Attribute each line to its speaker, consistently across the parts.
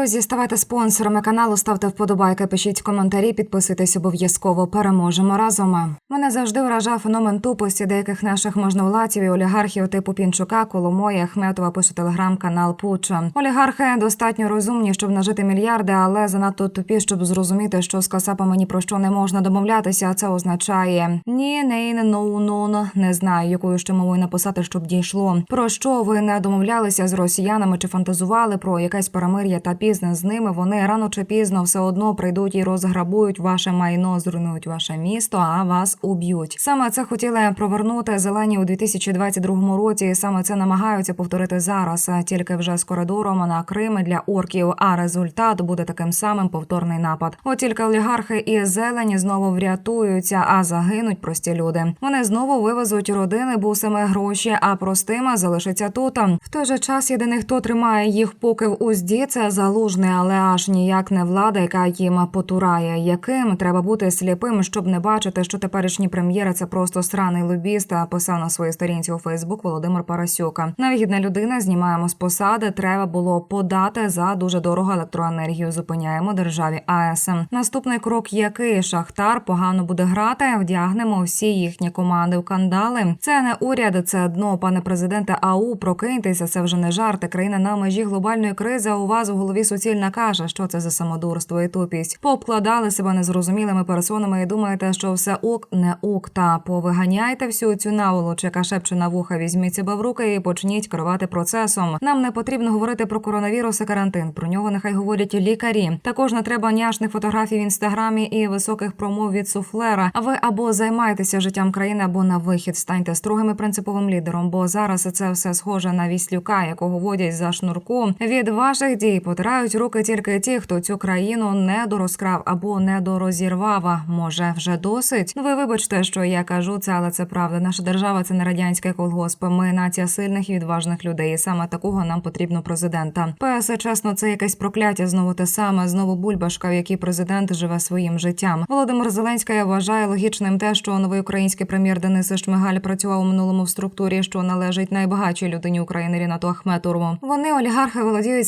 Speaker 1: Друзі, ставайте спонсорами каналу, ставте вподобайки, пишіть коментарі, підписуйтесь обов'язково. Переможемо разом. Мене завжди вражав феномен тупості деяких наших можновладців і олігархів типу Пінчука, Коломої, Ахметова пише телеграм-канал Пуча. Олігархи достатньо розумні, щоб нажити мільярди, але занадто тупі, щоб зрозуміти, що з касапами ні про що не можна домовлятися. А це означає ні, не, ноу, нон. Не знаю, якою ще мовою написати, щоб дійшло. Про що ви не домовлялися з росіянами чи фантазували про якесь перемир'я та бізнес з ними? Вони рано чи пізно все одно прийдуть і розграбують ваше майно, зруйнують ваше місто, а вас уб'ють. Саме це хотіли провернути зелені у 2022 році. Саме це намагаються повторити зараз, тільки вже з коридором на Крим для орків. А результат буде таким самим повторний напад. От тільки олігархи і зелені знову врятуються, а загинуть прості люди. Вони знову вивезуть родини бусами гроші, а простима залишиться тут. В той же час єдиний, хто тримає їх поки в узді, це залужний, але аж ніяк не влада, яка їм потурає. Яким треба бути сліпим, щоб не бачити, що теперішній прем'єр – це просто сраний лобіст, писав на своїй сторінці у Фейсбук Володимир Парасюка. Навігідна людина знімаємо з посади. Треба було подати за дуже дорого електроенергію. Зупиняємо державі АЕС. Наступний крок, який шахтар погано буде грати, вдягнемо всі їхні команди в кандали. Це не уряд, це дно, пане президенте. Ау, прокиньтеся, це вже не жарти. Країна на межі глобальної кризи. У вас у голові суцільна каша. Що це за самодурство і тупість? Пообкладали себе незрозумілими персонами і думаєте, що все ок, не ок. Та повиганяйте всю цю наволоч, яка шепче на вуха. Візьміть себе в руки і почніть керувати процесом. Нам не потрібно говорити про коронавірус і карантин. Про нього нехай говорять лікарі. Також не треба няшних фотографій в інстаграмі і високих промов від суфлера. А ви або займаєтеся життям країни, або на вихід станьте строгим і принциповим лідером. Бо зараз це все схоже на віслюка, якого водять за шнурку. Від ваших дій потирають руки тільки ті, хто цю країну не дорозкрав або не дорозірвав. Може, вже досить. Ну, Ви вибачте, що я кажу це, але це правда. Наша держава це не радянський колгосп. Ми нація сильних і відважних людей. І саме такого нам потрібно президента. ПС, чесно, це якесь прокляття. Знову те саме, знову бульбашка, в якій президент живе своїм життям. Володимир Зеленський вважає логічним те, що новий український прем'єр Денис Шмигаль працював у минулому в структурі, що належить найбагатшій людині України Рінату Ахметову. Вони олігархи володіють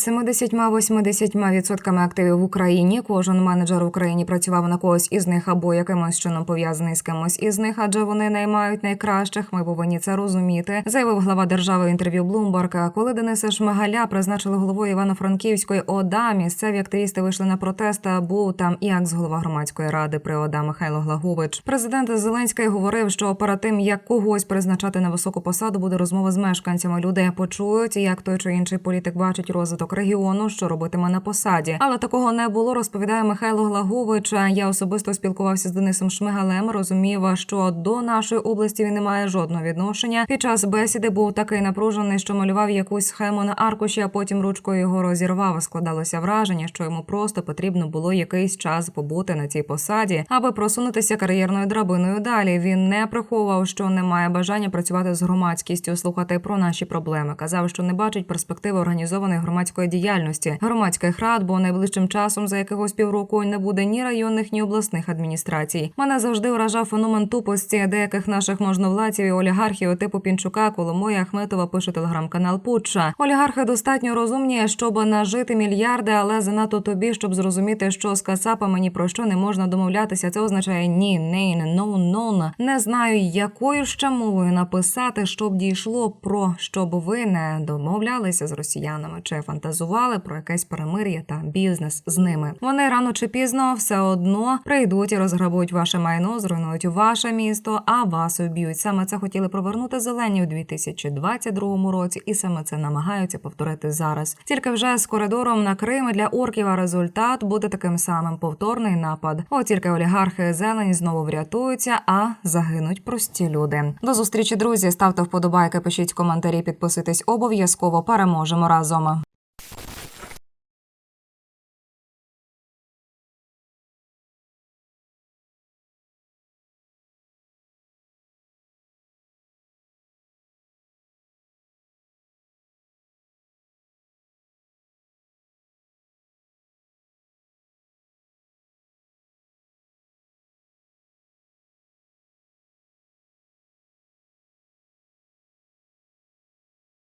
Speaker 1: 70-80% активів в Україні. Кожен менеджер в Україні працював на когось із них або якимось чином пов'язаний з кимось із них, адже вони наймають найкращих. Ми повинні це розуміти. Заявив глава держави інтерв'ю Блумберга. Коли Дениса Шмигаля призначили головою Івано-Франківської ОДА, місцеві активісти вийшли на протест. Був там і екс-голова громадської ради при ОДА Михайло Глагович. Президент Зеленський говорив, що перед тим як когось призначати на високу посаду, буде розмова з мешканцями. Люди почують, як той чи інший політик бачить розвиток регіону, що робитиме на посаді. Але такого не було. Розповідає Михайло Глагович. Я особисто спілкувався з Денисом Шмигалем. Розумів, що до нашої області він не має жодного відношення. Під час бесіди був такий напружений, що малював якусь схему на аркуші, а потім ручкою його розірвав. Складалося враження, що йому просто потрібно було якийсь час побути на цій посаді, аби просунутися кар'єрною драбиною далі. Він не приховував, що не має бажання працювати з громадськістю, слухати про наші проблеми. Казав, що не бачить перспективи організованої громадської діяльності, громадських рад, бо найближчим часом за якогось півроку не буде ні районних, ні обласних адміністрацій. Мене завжди вражав феномен тупості деяких наших можновладців і олігархів типу Пінчука, Коломої, Ахметова пише телеграм-канал Путша. Олігархи достатньо розумні, щоб нажити мільярди, але занадто тобі, щоб зрозуміти, що з касапами ні про що не можна домовлятися. Це означає ні, не, но, нон. Не знаю, якою ще мовою написати, щоб дійшло про щоб ви не домовлялися з росіянами чи фантазували про якесь перемир'я та бізнес з ними. Вони рано чи пізно все одно прийдуть і розграбують ваше майно, зруйнують ваше місто, а вас уб'ють. Саме це хотіли провернути зелені у 2022 році, і саме це намагаються повторити зараз. Тільки вже з коридором на Крим для орків, результат буде таким самим повторний напад. От тільки олігархи зелені знову врятуються, а загинуть прості люди. До зустрічі, друзі. Ставте вподобайки, пишіть коментарі, підписуйтесь обов'язково. Переможемо разом.